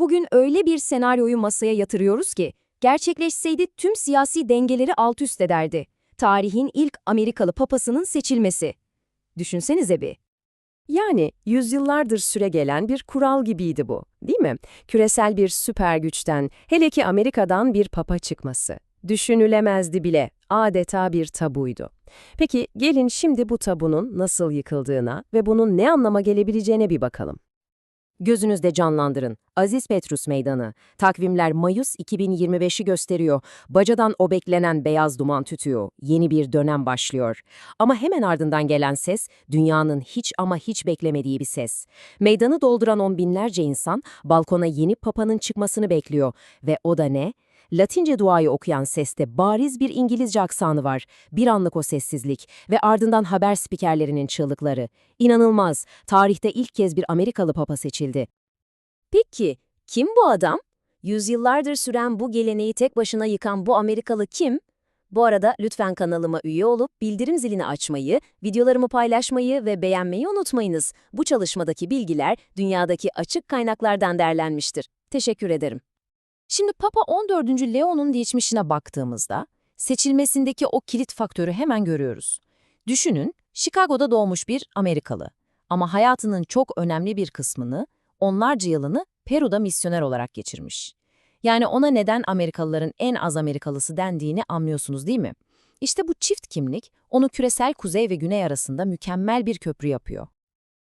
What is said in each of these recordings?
Bugün öyle bir senaryoyu masaya yatırıyoruz ki, gerçekleşseydi tüm siyasi dengeleri alt üst ederdi. Tarihin ilk Amerikalı papasının seçilmesi. Düşünsenize bir. Yani yüzyıllardır süre gelen bir kural gibiydi bu, değil mi? Küresel bir süper güçten, hele ki Amerika'dan bir papa çıkması. Düşünülemezdi bile, adeta bir tabuydu. Peki gelin şimdi bu tabunun nasıl yıkıldığına ve bunun ne anlama gelebileceğine bir bakalım. Gözünüzde canlandırın. Aziz Petrus Meydanı. Takvimler Mayıs 2025'i gösteriyor. Bacadan o beklenen beyaz duman tütüyor. Yeni bir dönem başlıyor. Ama hemen ardından gelen ses, dünyanın hiç ama hiç beklemediği bir ses. Meydanı dolduran on binlerce insan, balkona yeni papanın çıkmasını bekliyor. Ve o da ne? Latince duayı okuyan seste bariz bir İngilizce aksanı var. Bir anlık o sessizlik ve ardından haber spikerlerinin çığlıkları. İnanılmaz, tarihte ilk kez bir Amerikalı papa seçildi. Peki, kim bu adam? Yüzyıllardır süren bu geleneği tek başına yıkan bu Amerikalı kim? Bu arada lütfen kanalıma üye olup bildirim zilini açmayı, videolarımı paylaşmayı ve beğenmeyi unutmayınız. Bu çalışmadaki bilgiler dünyadaki açık kaynaklardan derlenmiştir. Teşekkür ederim. Şimdi Papa 14. Leo'nun geçmişine baktığımızda seçilmesindeki o kilit faktörü hemen görüyoruz. Düşünün, Chicago'da doğmuş bir Amerikalı ama hayatının çok önemli bir kısmını, onlarca yılını Peru'da misyoner olarak geçirmiş. Yani ona neden Amerikalıların en az Amerikalısı dendiğini anlıyorsunuz değil mi? İşte bu çift kimlik onu küresel kuzey ve güney arasında mükemmel bir köprü yapıyor.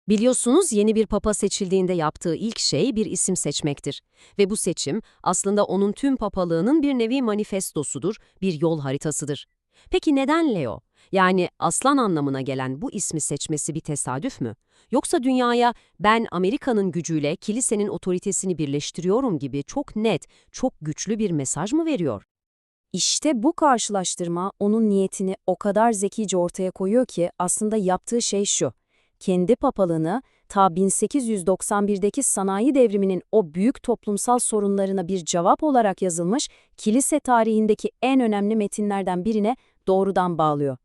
Biliyorsunuz yeni bir papa seçildiğinde yaptığı ilk şey bir isim seçmektir. Ve bu seçim aslında onun tüm papalığının bir nevi manifestosudur, bir yol haritasıdır. Peki neden Leo? Yani aslan anlamına gelen bu ismi seçmesi bir tesadüf mü? Yoksa dünyaya ben Amerika'nın gücüyle kilisenin otoritesini birleştiriyorum gibi çok net, çok güçlü bir mesaj mı veriyor? İşte bu karşılaştırma onun niyetini o kadar zekice ortaya koyuyor ki aslında yaptığı şey şu kendi papalığını ta 1891'deki sanayi devriminin o büyük toplumsal sorunlarına bir cevap olarak yazılmış kilise tarihindeki en önemli metinlerden birine doğrudan bağlıyor.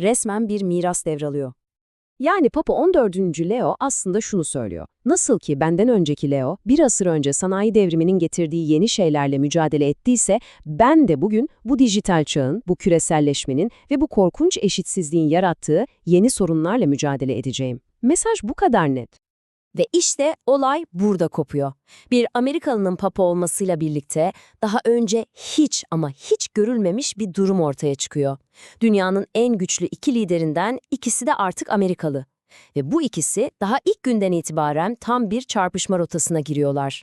Resmen bir miras devralıyor. Yani Papa 14. Leo aslında şunu söylüyor. Nasıl ki benden önceki Leo bir asır önce sanayi devriminin getirdiği yeni şeylerle mücadele ettiyse ben de bugün bu dijital çağın, bu küreselleşmenin ve bu korkunç eşitsizliğin yarattığı yeni sorunlarla mücadele edeceğim. Mesaj bu kadar net. Ve işte olay burada kopuyor. Bir Amerikalının papa olmasıyla birlikte daha önce hiç ama hiç görülmemiş bir durum ortaya çıkıyor. Dünyanın en güçlü iki liderinden ikisi de artık Amerikalı. Ve bu ikisi daha ilk günden itibaren tam bir çarpışma rotasına giriyorlar.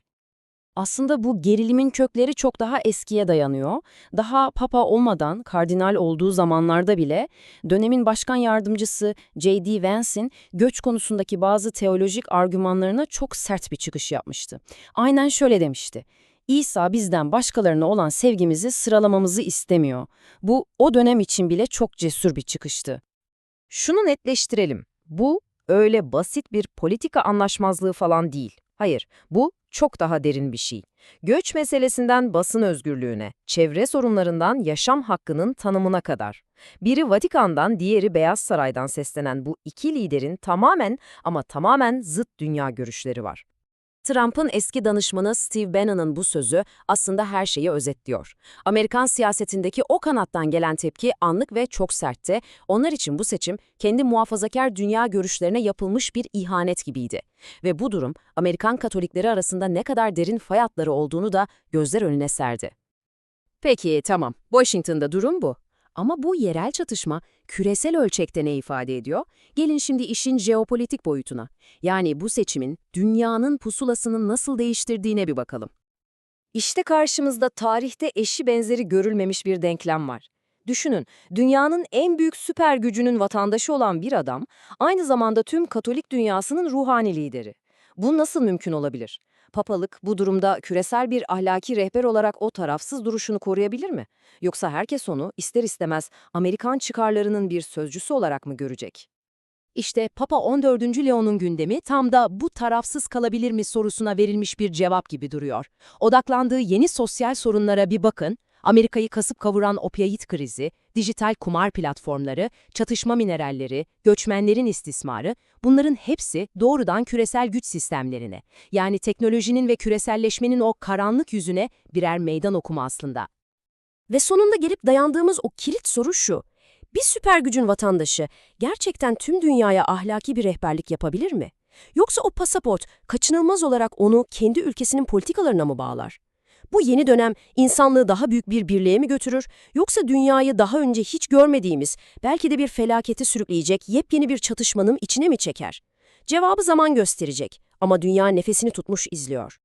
Aslında bu gerilimin kökleri çok daha eskiye dayanıyor. Daha papa olmadan kardinal olduğu zamanlarda bile dönemin başkan yardımcısı J.D. Vance'in göç konusundaki bazı teolojik argümanlarına çok sert bir çıkış yapmıştı. Aynen şöyle demişti. İsa bizden başkalarına olan sevgimizi sıralamamızı istemiyor. Bu o dönem için bile çok cesur bir çıkıştı. Şunu netleştirelim. Bu öyle basit bir politika anlaşmazlığı falan değil. Hayır, bu çok daha derin bir şey. Göç meselesinden basın özgürlüğüne, çevre sorunlarından yaşam hakkının tanımına kadar. Biri Vatikan'dan, diğeri Beyaz Saray'dan seslenen bu iki liderin tamamen ama tamamen zıt dünya görüşleri var. Trump'ın eski danışmanı Steve Bannon'ın bu sözü aslında her şeyi özetliyor. Amerikan siyasetindeki o kanattan gelen tepki anlık ve çok sertti. Onlar için bu seçim kendi muhafazakar dünya görüşlerine yapılmış bir ihanet gibiydi. Ve bu durum Amerikan Katolikleri arasında ne kadar derin fay olduğunu da gözler önüne serdi. Peki tamam, Washington'da durum bu. Ama bu yerel çatışma küresel ölçekte ne ifade ediyor? Gelin şimdi işin jeopolitik boyutuna. Yani bu seçimin dünyanın pusulasını nasıl değiştirdiğine bir bakalım. İşte karşımızda tarihte eşi benzeri görülmemiş bir denklem var. Düşünün, dünyanın en büyük süper gücünün vatandaşı olan bir adam, aynı zamanda tüm Katolik dünyasının ruhani lideri. Bu nasıl mümkün olabilir? Papalık bu durumda küresel bir ahlaki rehber olarak o tarafsız duruşunu koruyabilir mi? Yoksa herkes onu ister istemez Amerikan çıkarlarının bir sözcüsü olarak mı görecek? İşte Papa 14. Leon'un gündemi tam da bu tarafsız kalabilir mi sorusuna verilmiş bir cevap gibi duruyor. Odaklandığı yeni sosyal sorunlara bir bakın. Amerika'yı kasıp kavuran opiyayit krizi, dijital kumar platformları, çatışma mineralleri, göçmenlerin istismarı, bunların hepsi doğrudan küresel güç sistemlerine, yani teknolojinin ve küreselleşmenin o karanlık yüzüne birer meydan okuma aslında. Ve sonunda gelip dayandığımız o kilit soru şu. Bir süper gücün vatandaşı gerçekten tüm dünyaya ahlaki bir rehberlik yapabilir mi? Yoksa o pasaport kaçınılmaz olarak onu kendi ülkesinin politikalarına mı bağlar? Bu yeni dönem insanlığı daha büyük bir birliğe mi götürür yoksa dünyayı daha önce hiç görmediğimiz, belki de bir felakete sürükleyecek yepyeni bir çatışmanın içine mi çeker? Cevabı zaman gösterecek ama dünya nefesini tutmuş izliyor.